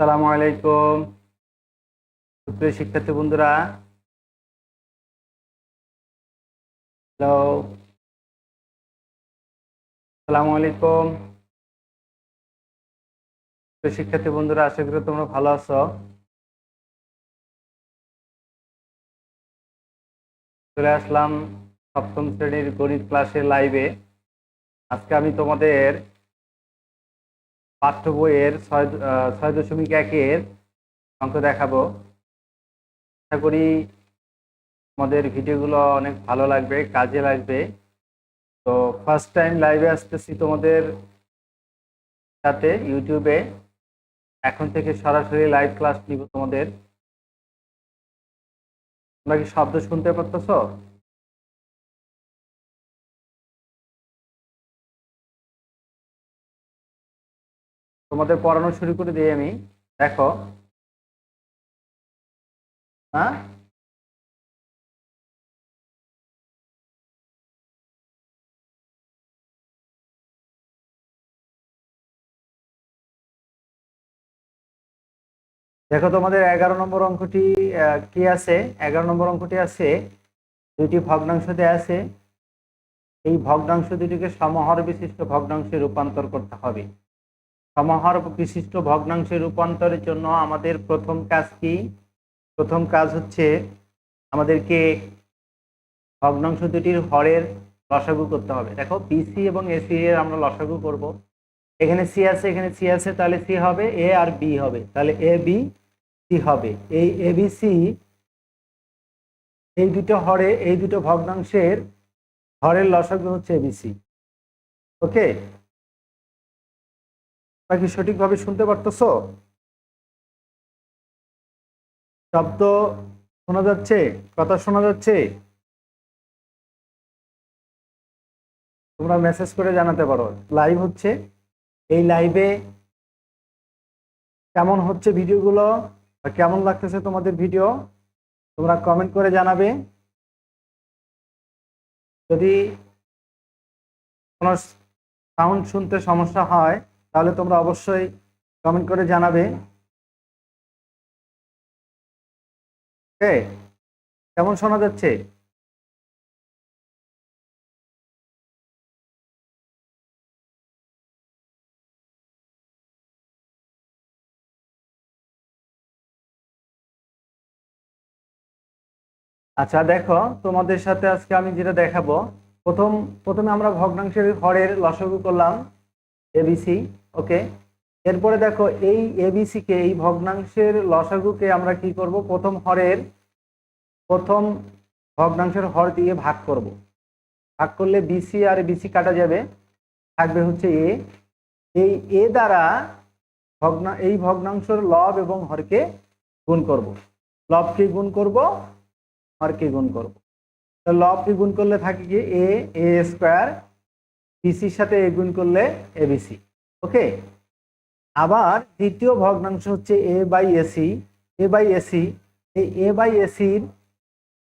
আসসালামু আলাইকুম। সুপ্রিয় শিক্ষার্থী বন্ধুরা, হ্যালো। আসসালামু আলাইকুম। সুপ্রিয় শিক্ষার্থী বন্ধুরা, আশা করি তোমরা ভালো আছো। চলে আসলাম সপ্তম শ্রেণির গণিত ক্লাসের লাইভে আজকে আমি তোমাদের পাঠ্য বইয়ের ছয় ছয় দশমিক একের অঙ্ক দেখাবো। আশা করি আমাদের ভিডিওগুলো অনেক ভালো লাগবে, কাজে লাগবে। তো ফার্স্ট টাইম লাইভে আসতেছি তোমাদের সাথে ইউটিউবে। এখন থেকে সরাসরি লাইভ ক্লাস নিব তোমাদের। তোমরা কি শব্দ শুনতে পারতেছো? তোমাদের পড়ানো শুরু করে দিই আমি। দেখো। হ্যাঁ? দেখো তোমাদের এগারো নম্বর অঙ্কটি কি আছে? এগারো নম্বর অঙ্কটি আছে, দুইটি ভগ্নাংশ দেয়া আছে। এই ভগ্নাংশ দুটিকে সমহর বিশিষ্ট ভগ্নাংশে রূপান্তর করতে হবে। সমাহার বিশিষ্ট ভগ্নাংশে রূপান্তরের জন্য আমাদের প্রথম কাজ কি? প্রথম কাজ হচ্ছে আমাদেরকে ভগ্নাংশ দুটির হরের লসাগু করতে হবে। দেখো বিসি এবং এসি এর আমরা লসাগু করব। এখানে সি আছে, এখানে সি আছে, তাহলে সি হবে এ আর বি হবে। তাহলে এ বি সি হবে। এই এ বি সি এই দুটো হরে, এই দুটো ভগ্নাংশের হরের লসাগু হচ্ছে এবিসি ওকে নাকি সঠিকভাবে শুনতে পারতেছো? শব্দ শোনা যাচ্ছে? কথা শোনা যাচ্ছে? তোমরা মেসেজ করে জানাতে পারো। লাইভ হচ্ছে। এই লাইভে কেমন হচ্ছে ভিডিওগুলো? বা কেমন লাগতেছে তোমাদের ভিডিও? তোমরা কমেন্ট করে জানাবে। যদি কোনো সাউন্ড শুনতে সমস্যা হয় তাহলে তোমরা অবশ্যই কমেন্ট করে জানাবে। কেমন শোনা যাচ্ছে? আচ্ছা দেখো, তোমাদের সাথে আজকে আমি যেটা দেখাবো, প্রথম, প্রথমে আমরা ভগ্নাংশের হরের লসাগু করলাম। এবিসি ওকে এরপরে দেখো, এই এবিসি কে, এই ভগ্নাংশের লসাগুকে আমরা কি করব? প্রথম হরের, প্রথম ভগ্নাংশের হর দিয়ে ভাগ করব। ভাগ করলে বিসি আর বিসি কাটা যাবে। থাকবে হচ্ছে এ এই এ দ্বারা ভগ্না, এই ভগ্নাংশের লব এবং হরকে গুণ করব। লবকে গুণ করব? হরকে গুণ করব। লবকে গুণ করলে থাকে কি? এ এ স্কোয়ার বিসির সাথে এ গুণ করলে এবিসি ওকে আবার দ্বিতীয় ভগ্নাংশ হচ্ছে A by AC A by AC এই এ বাই এসির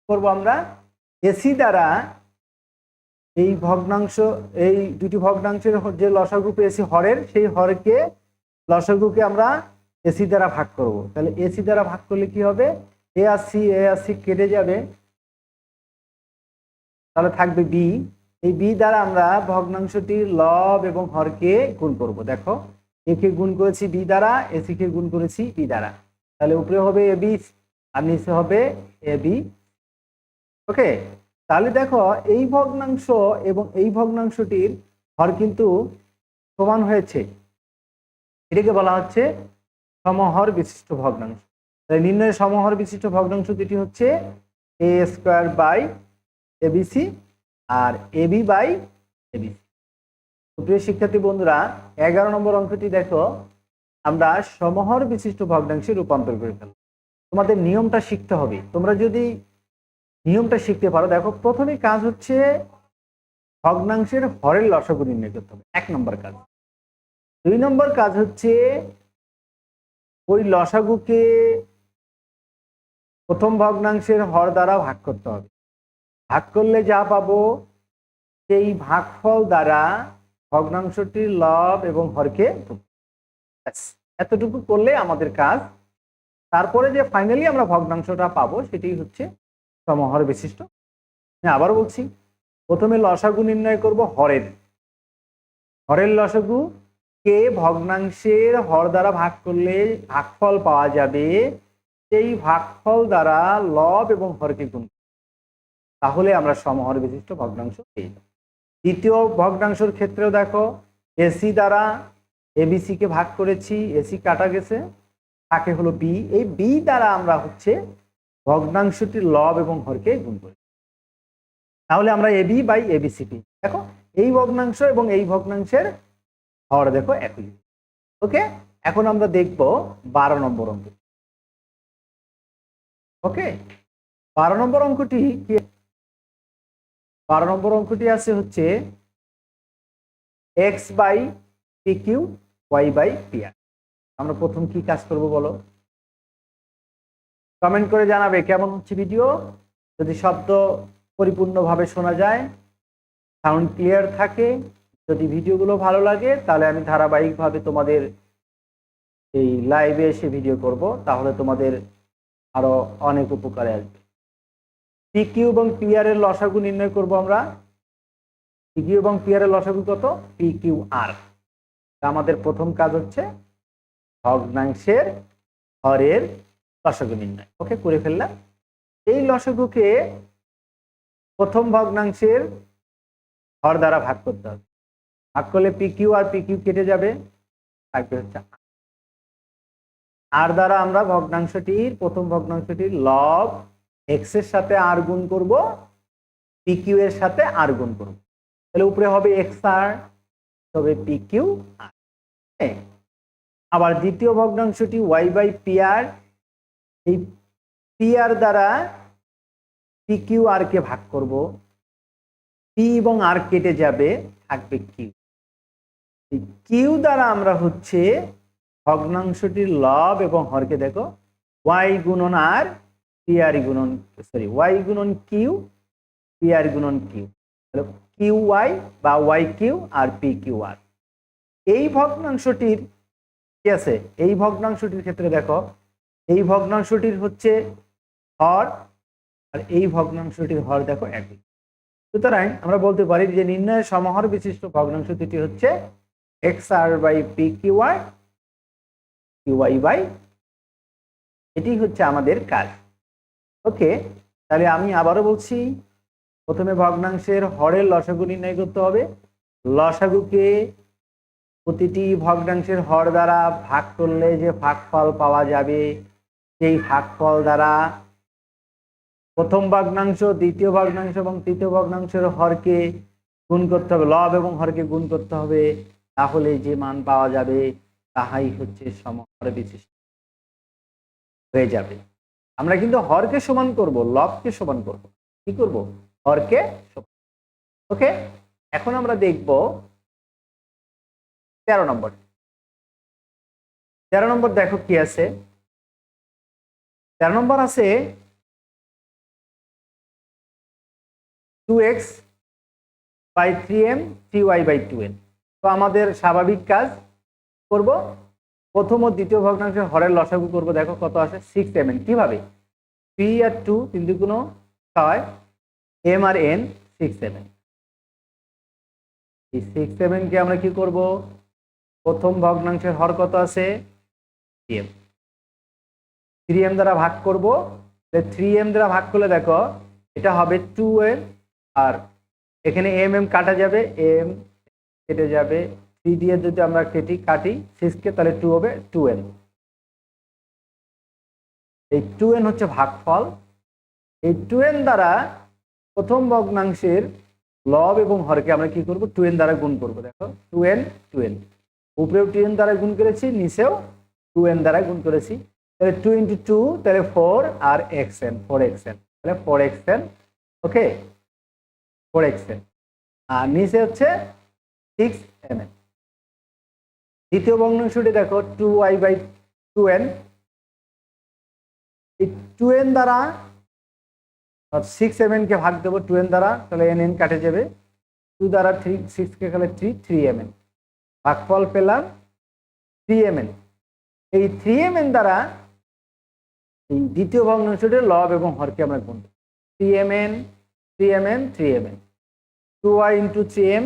করব আমরা এসি দ্বারা এই ভগ্নাংশ, এই দুটি ভগ্নাংশের যে লসাগু পেয়েছি হরের, সেই হরকে, লসাগুকে আমরা এসি দ্বারা ভাগ করব। তাহলে এসি দ্বারা ভাগ করলে কি হবে? এ আর সি এ আর সি কেটে যাবে। তাহলে থাকবে বি এই বি দ্বারা আমরা ভগ্নাংশটির লব এবং হরকে গুণ করব। দেখো একে গুণ করেছি বি দ্বারা এসি কে গুণ করেছি বি দ্বারা। তাহলে উপরে হবে এ বি আর নিচে হবে এ বি ওকে তাহলে দেখো, এই ভগ্নাংশ এবং এই ভগ্নাংশটির হর কিন্তু সমান হয়েছে। এটাকে বলা হচ্ছে সমহর বিশিষ্ট ভগ্নাংশ। তাহলে নির্ণয় সমহর বিশিষ্ট ভগ্নাংশ দুটি হচ্ছে এ স্কোয়ার বাই এবিসি আর এবি বাই এবিসি প্রিয় শিক্ষার্থী বন্ধুরা, এগারো নম্বর অঙ্কটি দেখো। আমরা সমহর বিশিষ্ট ভগ্নাংশে রূপান্তর করে ফেলব। তোমাদের নিয়মটা শিখতে হবে। তোমরা যদি নিয়মটা শিখতে পারো, দেখো প্রথমে কাজ হচ্ছে ভগ্নাংশের হরের লসাগু নির্ণয় করতে হবে, এক নম্বর কাজ। দুই নম্বর কাজ হচ্ছে ওই লসাগুকে প্রথম ভগ্নাংশের হর দ্বারা ভাগ করতে হবে। ভাগ করলে যা পাবো, সেই ভাগফল দ্বারা ভগ্নাংশটির লব এবং হরকে। এতটুকু করলে আমাদের কাজ তারপরে যে ফাইনালি আমরা ভগ্নাংশটা পাবো, সেটি হচ্ছে সমহর বিশিষ্ট আবার বলছি, প্রথমে লসাগু নির্ণয় করব হরের হরের লসাগু কে ভগ্নাংশের হর দ্বারা ভাগ করলে ভাগফল পাওয়া যাবে সেই ভাগফল দ্বারা লব এবং হরকে গুণ। তাহলে আমরা সমহর বিশিষ্ট ভগ্নাংশ পেয়ে যাব। দ্বিতীয় ভগ্নাংশের ক্ষেত্রেও দেখো এসি দ্বারা এবিসি কে ভাগ করেছি এসি কাটা গেছে থাকে হলো বি এই বি দ্বারা আমরা হচ্ছে ভগ্নাংশটির লব এবং হরকে গুণ করি তাহলে আমরা এবি বাই এবিসি পি দেখো, এই ভগ্নাংশ এবং এই ভগ্নাংশের হর দেখো একই। ওকে? এখন আমরা দেখব বারো নম্বর অঙ্ক ওকে? বারো নম্বর অঙ্কটি কি? বারো নম্বর অঙ্কটি আছে হচ্ছে X by P Q Y by P R. আমরা প্রথম কি কাজ করব বলো? কমেন্ট করে জানাবে কেমন হচ্ছে ভিডিও যদি শব্দ পরিপূর্ণভাবে শোনা যায় সাউন্ড ক্লিয়ার থাকে, যদি ভিডিওগুলো ভালো লাগে, তাহলে আমি ধারাবাহিকভাবে তোমাদের এই লাইভে এসে ভিডিও করব, তাহলে তোমাদের আরও অনেক উপকারে আসবে। পি কিউ এবং পিআর এর লসাগু নির্ণয় করব আমরা। পি কিউ এবং পিআর এর লসাগু কত? পি কিউ আর আমাদের প্রথম কাজ হচ্ছে ভগ্নাংশের হরের লসাগু নির্ণয়। ওকে, করে ফেললাম। এই লসাগুকে প্রথম ভগ্নাংশের হর দ্বারা ভাগ করতে হবে। ভাগ করলে পি কিউ আর পিকিউ কেটে যাবে। থাকবে হচ্ছে আর দ্বারা আমরা ভগ্নাংশটির প্রথম ভগ্নাংশটির লব এক্সের সাথে আর গুণ করব পি কিউ এর সাথে আর গুণ করব। তাহলে উপরে হবে এক্স আর তবে পি কিউ আর আবার দ্বিতীয় ভগ্নাংশটি ওয়াই বাই পি আর এই পি আর দ্বারা পি কিউ আর কে ভাগ করব। পি এবং আর কেটে যাবে, থাকবে কিউ কিউ দ্বারা আমরা হচ্ছে ভগ্নাংশটির লব এবং হরকে দেখো ওয়াই গুণন আর পি আর গুণন সরি ওয়াই গুণন কিউ পি আর গুণন কিউ তাহলে কিউ ওয়াই বা Y Q R P Q R এই ভগ্নাংশটির কি আছে? এই ভগ্নাংশটির ক্ষেত্রে দেখো, এই ভগ্নাংশটির হচ্ছে হর আর এই ভগ্নাংশটির হর দেখো একই। সুতরাং আমরা বলতে পারি যে নির্ণয়ের সমাহার বিশিষ্ট ভগ্নাংশ দুটি হচ্ছে X R by P Q R Q by, এটি হচ্ছে আমাদের কাজ। ওকে, তাহলে আমি আবারও বলছি, প্রথমে ভগ্নাংশের হরের লসাগু নির্ণয় করতে হবে। লসাগুকে প্রতিটি ভগ্নাংশের হর দ্বারা ভাগ করলে যে ভাগফল পাওয়া যাবে, সেই ভাগফল দ্বারা প্রথম ভগ্নাংশ, দ্বিতীয় ভগ্নাংশ এবং তৃতীয় ভগ্নাংশের হরকে গুণ করতে হবে। লব এবং হরকে গুণ করতে হবে, তাহলে যে মান পাওয়া যাবে, তাহাই হচ্ছে সমহর বিশিষ্ট। হয়ে যাবে। আমরা কিন্তু হরকে সমান করব, লবকে সমান করব। কি করব? হরকে ওকে? এখন আমরা দেখব তেরো নম্বর। তেরো নম্বর দেখো কি আছে? তেরো নম্বর আছে two X by three M three Y by two N তো আমাদের স্বাভাবিক কাজ করব প্রথম ও দ্বিতীয় ভগ্নাংশের হরের লসাগু করব, দেখো কত আসে সিক্স এম এন কীভাবে? থ্রি আর টু তিন দুগুণ ছয় এম আর এন সিক্স এন এই সিক্স এম কে আমরা কি করব? প্রথম ভগ্নাংশের হর কত আছে থ্রি এম থ্রি এম দ্বারা ভাগ করব থ্রি এম দ্বারা ভাগ করলে দেখো, এটা হবে টু এম আর এখানে এম এম কাটা যাবে এম কেটে যাবে থ্রি দিয়ে যদি আমরা কেটি কাটি সিক্সকে তাহলে টু হবে টু এন এই টু এন হচ্ছে ভাগফল। এই টু এন দ্বারা প্রথম ভগ্নাংশের লব এবং হরকে আমরা কি করব? টু এন দ্বারা গুণ করব, দেখো। টু এন টু এন উপরেও টু এন দ্বারা গুণ করেছি, নিচেও টু এন দ্বারা গুণ করেছি। তাহলে টু ইন্টু টু তাহলে ফোর আর X N four X N তাহলে four X N okay four X N আর নিচে হচ্ছে সিক্স এম এন দ্বিতীয় ভগ্নাংশটি দেখো two Y by two N এই টু এন দ্বারা সিক্স এম কে ভাগ দেবো টু এন দ্বারা, তাহলে এন এন কাটে যাবে। টু দ্বারা থ্রি সিক্সকে গেলে থ্রি থ্রি এম এন ভাগফল পেলাম থ্রি এম এন এই থ্রি এম এন দ্বারা এই দ্বিতীয় ভগ্নাংশটির লব এবং হরকে আমরা গুণ three M N three M N three M N two Y into three M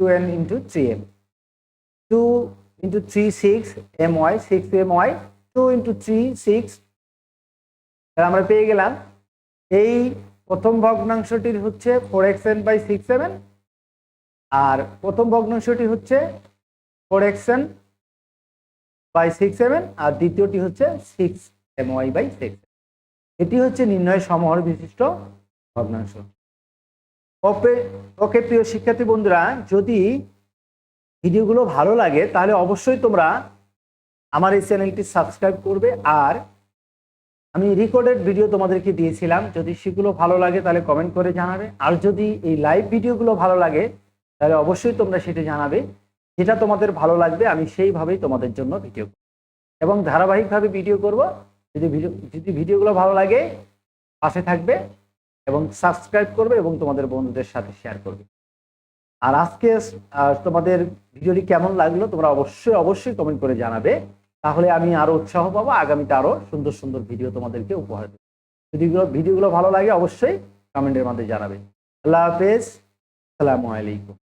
two N into three M two into three six M Y six M Y two into three six আমরা পেয়ে গেলাম এই প্রথম ভগ্নাংশটির হচ্ছে four X N by six seven আর প্রথম ভগ্নাংশটি হচ্ছে four X N by six seven আর দ্বিতীয়টি হচ্ছে six M Y by six এটি হচ্ছে নির্ণয় সমহর বিশিষ্ট ভগ্নাংশ। ওকে ওকে প্রিয় শিক্ষার্থী বন্ধুরা, যদি ভিডিওগুলো ভালো লাগে, তাহলে অবশ্যই তোমরা আমার এই চ্যানেলটি সাবস্ক্রাইব করবে। আর আমি রেকর্ডেড ভিডিও তোমাদেরকে দিয়েছিলাম, যদি সেগুলো ভালো লাগে তাহলে কমেন্ট করে জানাবে। আর যদি এই লাইভ ভিডিওগুলো ভালো লাগে, তাহলে অবশ্যই তোমরা সেটা জানাবে। যেটা তোমাদের ভালো লাগবে, আমি সেইভাবেই তোমাদের জন্য ভিডিও করব। এবং ধারাবাহিকভাবে ভিডিও করব। যদি ভিডিও যদি ভিডিওগুলো ভালো লাগে, পাশে থাকবে এবং সাবস্ক্রাইব করবে এবং তোমাদের বন্ধুদের সাথে শেয়ার করবে। আর আজকে তোমাদের ভিডিওটি কেমন লাগল তোমরা অবশ্যই অবশ্যই কমেন্ট করে জানাবে। তাহলে আমি আরও উৎসাহ পাবো, আগামীতে আরও সুন্দর সুন্দর ভিডিও তোমাদেরকে উপহার দেবো। যদি ভিডিওগুলো ভালো লাগে অবশ্যই কমেন্টের মধ্যে জানাবে। আল্লাহ হাফেজ, আসসালামু আলাইকুম।